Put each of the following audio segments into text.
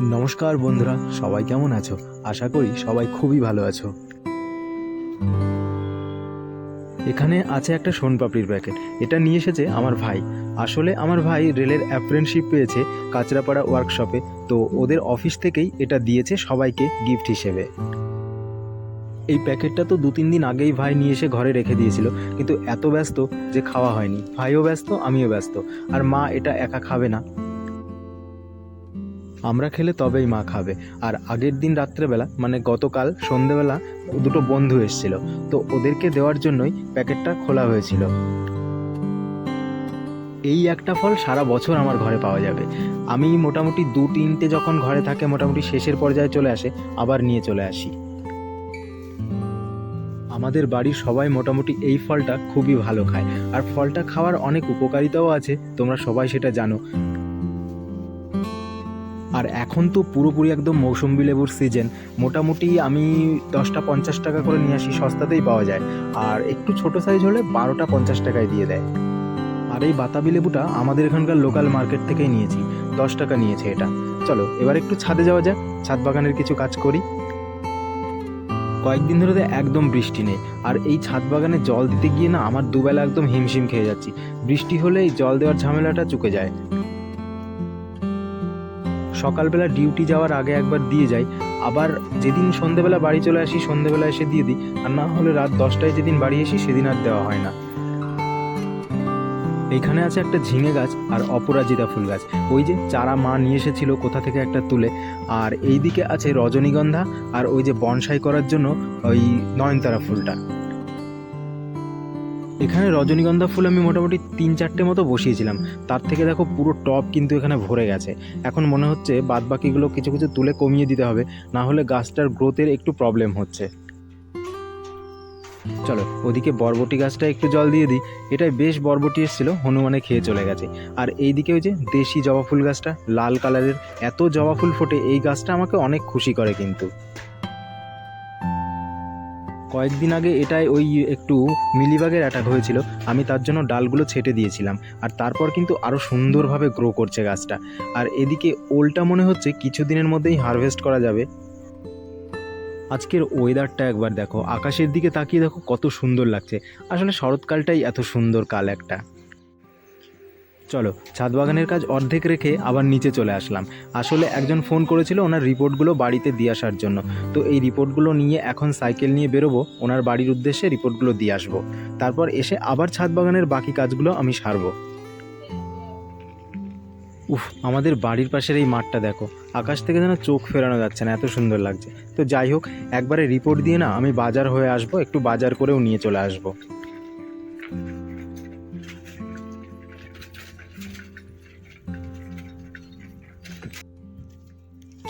নমস্কার বন্ধুরা, সবাই কেমন আছো? আশা করি সবাই খুবই ভালো আছো। এখানে আছে একটা সোনপাপড়ির প্যাকেট এটা নিয়ে এসেছে আমার ভাই। আসলে আমার ভাই রেলের অ্যাপ্রেন্টশিপ পেয়েছে কাঁচরাপাড়া ওয়ার্কশপে তো ওদের অফিস থেকেই এটা দিয়েছে সবাইকে গিফট হিসেবে। এই প্যাকেটটা তো দু তিন দিন আগেই ভাই নিয়ে এসে ঘরে রেখে দিয়েছিল। কিন্তু এত ব্যস্ত যে খাওয়া হয়নি। ভাইও ব্যস্ত, আমিও ব্যস্ত। আর মা এটা একা খাবে না। আমরা খেলে তবেই মা খাবে। আর আগের দিন রাত্রেবেলা মানে গতকাল সন্ধেবেলা, দুটো বন্ধু এসেছিল। তো ওদেরকে দেওয়ার জন্যই প্যাকেটটা খোলা হয়েছিল। এই একটা ফল সারা বছর আমার ঘরে পাওয়া যাবে। আমি মোটামুটি দু তিনটে যখন ঘরে থাকে, মোটামুটি শেষের পর্যায়ে চলে আসে, আবার নিয়ে চলে আসি। আমাদের বাড়ির সবাই মোটামুটি এই ফলটা খুবই ভালো খায়। আর ফলটা খাওয়ার অনেক উপকারিতাও আছে, তোমরা সবাই সেটা জানো। আর এখন তো পুরোপুরি একদম মৌসুম্বি লেবুর সিজন মোটামুটি আমি দশটা পঞ্চাশ টাকা করে নিয়ে আসি, সস্তাতেই পাওয়া যায়। আর একটু ছোট সাইজ হলে বারোটা পঞ্চাশ টাকায় দিয়ে দেয়। আর এই বাতাবি লেবুটা আমাদের এখানকার লোকাল মার্কেট থেকেই নিয়েছি। দশ টাকা নিয়েছে এটা। চলো, এবার একটু ছাদে যাওয়া যাক। ছাদ বাগানের কিছু কাজ করি। কয়েকদিন ধরে তো একদম বৃষ্টি নেই। আর এই ছাদ বাগানে জল দিতে গিয়ে না আমার দুবেলা একদম হিমশিম খেয়ে যাচ্ছি। বৃষ্টি হলে এই জল দেওয়ার ঝামেলাটা চুকে যায়। সকালবেলা ডিউটি যাওয়ার আগে একবার দিয়ে যাই। আবার যেদিন সন্ধেবেলা বাড়ি চলে আসি সন্ধেবেলা এসে দিয়ে দিই। আর না হলে রাত দশটায় যেদিন বাড়ি আসি, সেদিন আর দেওয়া হয় না। এখানে আছে একটা ঝিঙে গাছ আর অপরাজিতা ফুল গাছ। ওই যে চারা মা নিয়ে এসেছিল কোথা থেকে একটা তুলে। আর এইদিকে আছে রজনীগন্ধা আর ওই যে বনসাই করার জন্য ওই নয়নতারা ফুলটা। এখানে রজনীগন্ধা ফুল আমি মোটামুটি তিন চারটে মতো বসিয়েছিলাম। তার থেকে দেখো পুরো টপ কিন্তু এখানে ভরে গেছে। এখন মনে হচ্ছে বাদ বাকিগুলো কিছু কিছু তুলে কমিয়ে দিতে হবে, না হলে গাছটার গ্রোথের একটু প্রবলেম হচ্ছে। চলো, ওদিকে বরবটি গাছটা একটু জল দিয়ে দিই। এটাই বেশ বরবটি এসেছিল, হনুমানে খেয়ে চলে গেছে। আর এইদিকে ওই যে দেশি জবা ফুল গাছটা, লাল কালারের, এত জবা ফুল ফোটে, এই গাছটা আমাকে অনেক খুশি করে কিন্তু। কয়েকদিন আগে এটাই ওই একটু মিলিবাগের অ্যাটাক হয়েছিল। আমি তার জন্য ডালগুলো ছেটে দিয়েছিলাম। আর তারপর কিন্তু আরও সুন্দরভাবে গ্রো করছে গাছটা। আর এদিকে ওলটা মনে হচ্ছে কিছুদিনের মধ্যেই হারভেস্ট করা যাবে। আজকের ওয়েদারটা একবার দেখো। আকাশের দিকে তাকিয়ে দেখো কত সুন্দর লাগছে। আসলে শরৎকালটাই এত সুন্দর কাল একটা। চলো ছাদ বাগানের কাজ অর্ধেক রেখে আবার নিচে চলে আসলাম। আসলে একজন ফোন করেছিল ওনার রিপোর্টগুলো বাড়িতে দিয়ে আসার জন্য। তো এই রিপোর্টগুলো নিয়ে এখন সাইকেল নিয়ে বেরোবো, ওনার বাড়ির উদ্দেশ্যে রিপোর্টগুলো দিয়ে আসব। তারপর এসে আবার ছাদ বাগানের বাকি কাজগুলো আমি সারবো। উফ, আমাদের বাড়ির পাশের এই মাঠটা দেখো। আকাশ থেকে যেন চোখ ফেরানো যাচ্ছে না, এত সুন্দর লাগছে। তো যাই হোক, একবারে রিপোর্ট দিয়ে না আমি বাজার হয়ে আসব, একটু বাজার করেও নিয়ে চলে আসব।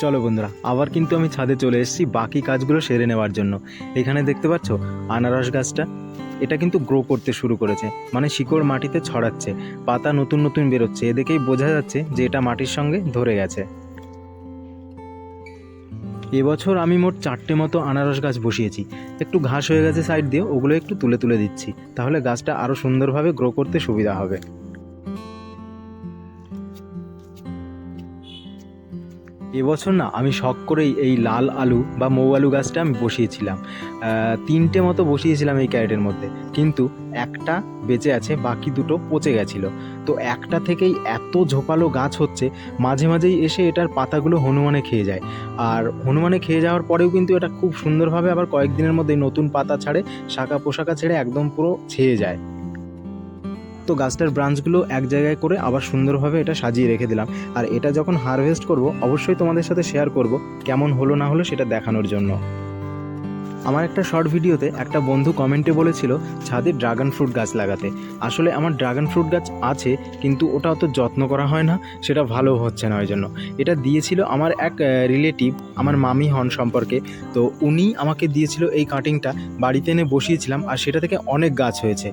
চলো বন্ধুরা, আবার কিন্তু আমি ছাদে চলে এসেছি বাকি কাজগুলো সেরে নেওয়ার জন্য। এখানে দেখতে পাচ্ছ, আনারস গাছটা, এটা কিন্তু গ্রো করতে শুরু করেছে মানে শিকড় মাটিতে ছড়াচ্ছে, পাতা নতুন নতুন বেরোচ্ছে এ দেখেই বোঝা যাচ্ছে যে এটা মাটির সঙ্গে ধরে গেছে। এবছর আমি মোট চারটে মতো আনারস গাছ বসিয়েছি, একটু ঘাস হয়ে গেছে সাইড দিয়ে, ওগুলো একটু তুলে তুলে দিচ্ছি, তাহলে গাছটা আরও সুন্দরভাবে গ্রো করতে সুবিধা হবে। এবছর না আমি শখ করেই এই লাল আলু বা মৌ আলু গাছটা আমি বসিয়েছিলাম। তিনটে মতো বসিয়েছিলাম এই ক্যারেটের মধ্যে। কিন্তু একটা বেঁচে আছে, বাকি দুটো পচে গেছিল। তো একটা থেকেই এত ঝোপালো গাছ হচ্ছে, মাঝে মাঝেই এসে এটার পাতাগুলো হনুমানে খেয়ে যায়। আর হনুমানে খেয়ে যাওয়ার পরেও কিন্তু এটা খুব সুন্দরভাবে আবার কয়েকদিনের মধ্যে নতুন পাতা ছাড়ে, শাখা পোশাকা ছেড়ে একদম পুরো ছেয়ে যায়। তো গাছটার ব্রাঞ্চগুলো এক জায়গায় করে আবার সুন্দরভাবে এটা সাজিয়ে রেখে দিলাম। আর এটা যখন হারভেস্ট করব, অবশ্যই তোমাদের সাথে শেয়ার করব, কেমন হলো না হলো সেটা দেখানোর জন্য। আমার একটা শর্ট ভিডিওতে একটা বন্ধু কমেন্টে বলেছিল, ছাদে ড্রাগন ফ্রুট গাছ লাগাতে। আসলে আমার ড্রাগন ফ্রুট গাছ আছে, কিন্তু ওটা অত যত্ন করা হয় না, সেটা ভালো হচ্ছে না ওই জন্য। এটা দিয়েছিল আমার এক রিলেটিভ আমার মামি হন সম্পর্কে। তো উনি আমাকে দিয়েছিল এই কাটিংটা বাড়িতে এনে বসিয়েছিলাম, আর সেটা থেকে অনেক গাছ হয়েছে।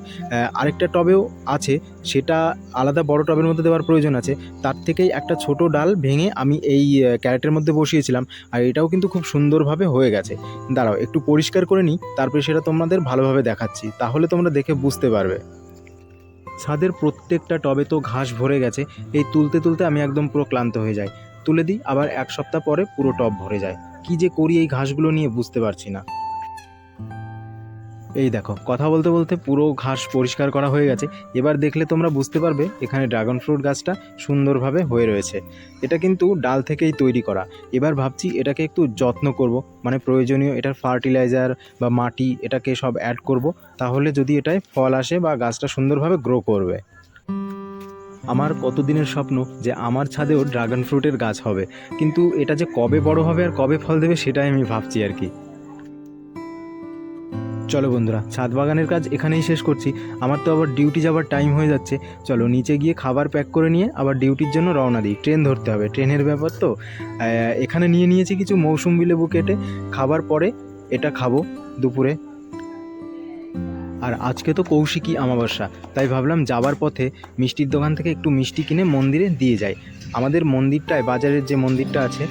আরেকটা টবেও আছে, সেটা আলাদা বড় টবের মধ্যে দেওয়ার প্রয়োজন আছে। তার থেকেই একটা ছোট ডাল ভেঙে আমি এই ক্যারেটের মধ্যে বসিয়েছিলাম, আর এটাও কিন্তু খুব সুন্দরভাবে হয়ে গেছে। দাঁড়াও, একটু পরিষ্কার করে নিই, তারপরে সেটা তোমাদের ভালোভাবে দেখাচ্ছি। তাহলে তোমরা দেখে বুঝতে পারবে। ছাদের প্রত্যেকটা টবে তো ঘাস ভরে গেছে, এই তুলতে তুলতে আমি একদম পুরো ক্লান্ত হয়ে যাই। তুলে দিই, আবার এক সপ্তাহ পরে পুরো টব ভরে যায়। কি যে করি এই ঘাসগুলো নিয়ে বুঝতে পারছি না। এই দেখো, কথা বলতে বলতে পুরো ঘাস পরিষ্কার করা হয়ে গেছে। এবার দেখলে তোমরা বুঝতে পারবে, এখানে ড্রাগন ফ্রুট গাছটা সুন্দরভাবে হয়ে রয়েছে। এটা কিন্তু ডাল থেকেই তৈরি করা। এবার ভাবছি এটাকে একটু যত্ন করব মানে প্রয়োজনীয় এটার ফার্টিলাইজার বা মাটি এটাকে সব অ্যাড করব, তাহলে যদি এটায় ফল আসে বা গাছটা সুন্দরভাবে গ্রো করবে। আমার কতদিনের স্বপ্ন যে আমার ছাদেও ড্রাগন ফ্রুটের গাছ হবে। কিন্তু এটা যে কবে বড় হবে আর কবে ফল দেবে সেটাই আমি ভাবছি আর কি। চলো বন্ধুরা, ছাদ বাগানের কাজ এখানেই শেষ করছি। আমার তো আবার ডিউটি যাবার টাইম হয়ে যাচ্ছে। চলো নিচে গিয়ে খাবার প্যাক করে নিয়ে আবার ডিউটির জন্য রওনা দিই। ট্রেন ধরতে হবে ট্রেনের ব্যাপার তো? এখানে নিয়ে নিয়েছি কিছু মৌসুম্বি লেবু কেটে, খাবার পরে এটা খাব দুপুরে। আর আজকে তো কৌশিকী অমাবস্যা, তাই ভাবলাম যাবার পথে মিষ্টির দোকান থেকে একটু মিষ্টি কিনে মন্দিরে দিয়ে যাই। আমাদের মন্দিরটায়, বাজারের যে মন্দিরটা আছে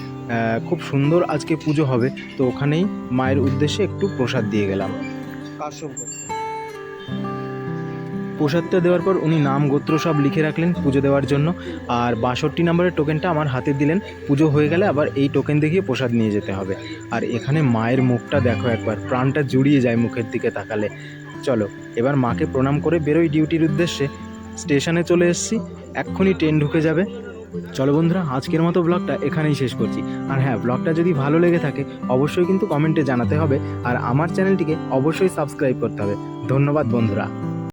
খুব সুন্দর আজকে পুজো হবে। তো ওখানেই মায়ের উদ্দেশ্যে একটু প্রসাদ দিয়ে গেলাম। প্রসাদটা দেওয়ার পর উনি নাম গোত্র সব লিখে রাখলেন পুজো দেওয়ার জন্য। আর বাষট্টি নম্বরের টোকেনটা আমার হাতে দিলেন। পুজো হয়ে গেলে আবার এই টোকেন দেখিয়ে প্রসাদ নিয়ে যেতে হবে। আর এখানে মায়ের মুখটা দেখো একবার, প্রাণটা জুড়িয়ে যায় মুখের দিকে তাকালে। চলো, এবার মাকে প্রণাম করে বেরোই ডিউটির উদ্দেশ্যে। স্টেশনে চলে এসেছি, এক্ষুনি ট্রেন ঢুকে যাবে। চলো বন্ধুরা, আজকের মতো ব্লগটা এখানেই শেষ করছি। আর হ্যাঁ ব্লগটা যদি ভালো লেগে থাকে, অবশ্যই কিন্তু কমেন্টে জানাতে হবে। আর আমার চ্যানেলটিকে অবশ্যই সাবস্ক্রাইব করতে হবে। ধন্যবাদ বন্ধুরা।